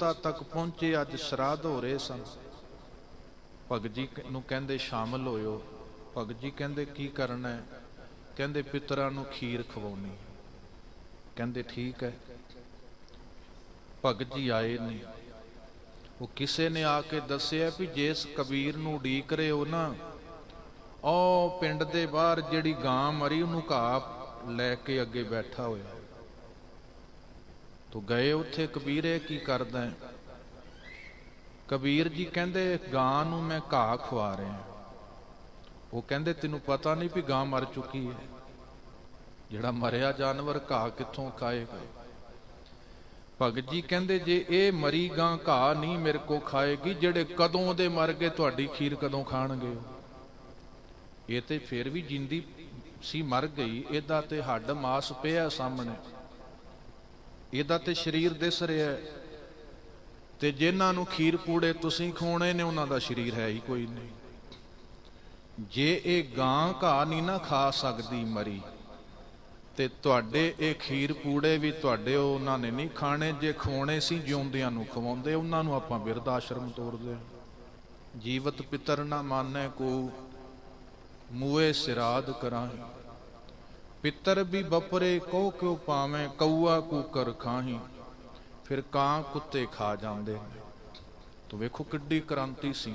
ਅਵਸਥਾ ਤੱਕ ਪਹੁੰਚੇ, ਅੱਜ ਸ਼ਰਾਧ ਹੋ ਰਹੇ ਸਨ। ਭਗਤ ਜੀ ਨੂੰ ਕਹਿੰਦੇ ਸ਼ਾਮਲ ਹੋਇਓ। ਭਗਤ ਜੀ ਕਹਿੰਦੇ, ਕੀ ਕਰਨਾ ਹੈ? ਕਹਿੰਦੇ, ਪਿਤਰਾਂ ਨੂੰ ਖੀਰ ਖਵਾਉਣੀ ਕਹਿੰਦੇ, ਠੀਕ ਹੈ। ਭਗਤ ਜੀ ਆਏ ਨੇ ਉਹ ਕਿਸੇ ਨੇ ਆ ਕੇ ਦੱਸਿਆ ਵੀ ਜਿਸ ਕਬੀਰ ਨੂੰ ਉਡੀਕ ਰਹੇ ਹੋ ਨਾ, ਉਹ ਪਿੰਡ ਦੇ ਬਾਹਰ ਜਿਹੜੀ ਗਾਂ ਮਰੀ, ਉਹਨੂੰ ਘਾਹ ਲੈ ਕੇ ਅੱਗੇ ਬੈਠਾ ਹੋਇਆ। ਤੋ ਗਏ ਉੱਥੇ ਕਬੀਰ ਇਹ ਕੀ ਕਰਦਾ ਹੈ? ਕਬੀਰ ਜੀ ਕਹਿੰਦੇ, ਗਾਂ ਨੂੰ ਮੈਂ ਘਾਹ ਖਵਾ ਰਿਹਾ ਉਹ ਕਹਿੰਦੇ, ਤੈਨੂੰ ਪਤਾ ਨਹੀਂ ਵੀ ਗਾਂ ਮਰ ਚੁੱਕੀ ਹੈ। ਜਿਹੜਾ ਮਰਿਆ ਜਾਨਵਰ ਘਾਹ ਕਿੱਥੋਂ ਖਾਏਗਾ? ਭਗਤ ਜੀ ਕਹਿੰਦੇ, ਜੇ ਇਹ ਮਰੀ ਗਾਂ ਘਾਹ ਨਹੀਂ ਮੇਰੇ ਕੋ ਖਾਏਗੀ, ਜਿਹੜੇ ਕਦੋਂ ਦੇ ਮਰ ਗਏ, ਤੁਹਾਡੀ ਖੀਰ ਕਦੋਂ ਖਾਣਗੇ? ਇਹ ਤੇ ਫਿਰ ਵੀ ਜਿੰਦੀ ਸੀ ਮਰ ਗਈ, ਇਹਦਾ ਤੇ ਹੱਡ ਮਾਸ ਪਿਆ ਸਾਹਮਣੇ। ਇਹਦਾ ਤੇ ਸਰੀਰ ਦਿਸ ਰਿਹਾ ਤੇ ਜਿਨ੍ਹਾਂ ਨੂੰ ਖੀਰ ਪੂੜੇ ਤੁਸੀਂ ਖਵਾਉਣੇ ਨੇ, ਉਹਨਾਂ ਦਾ ਸਰੀਰ ਹੈ ਹੀ ਕੋਈ ਨਹੀਂ। ਜੇ ਇਹ ਗਾਂ ਘਾਹ ਨਹੀਂ ਨਾ ਖਾ ਸਕਦੀ ਮਰੀ, ਤੇ ਤੁਹਾਡੇ ਇਹ ਖੀਰ ਪੂੜੇ ਵੀ ਤੁਹਾਡੇ ਉਹਨਾਂ ਨੇ ਨਹੀਂ ਖਾਣੇ। ਜੇ ਖਵਾਉਣੇ ਸੀ, ਜਿਉਂਦਿਆਂ ਨੂੰ ਖਵਾਉਂਦੇ, ਉਹਨਾਂ ਨੂੰ ਆਪਾਂ ਬਿਰਧ ਆਸ਼ਰਮ ਤੋਰਦੇ ਹਾਂ। ਜੀਵਤ ਪਿਤਰ ਨਾ ਮਾਨੈ ਕੋ ਮੂਏ ਸਿਰਾਦ ਕਰਾਹੀ ਪਿੱਤਰ ਵੀ ਬਪਰੇ ਕੋ ਕਿਉ ਪਾਵੇਂ, ਕਊਆ ਕੂਕਰ ਖਾਹੀ। ਫਿਰ ਕਾਂ ਕੁੱਤੇ ਖਾ ਜਾਂਦੇ ਨੇ। ਤੋ ਵੇਖੋ ਕਿੱਡੀ ਕ੍ਰਾਂਤੀ ਸੀ।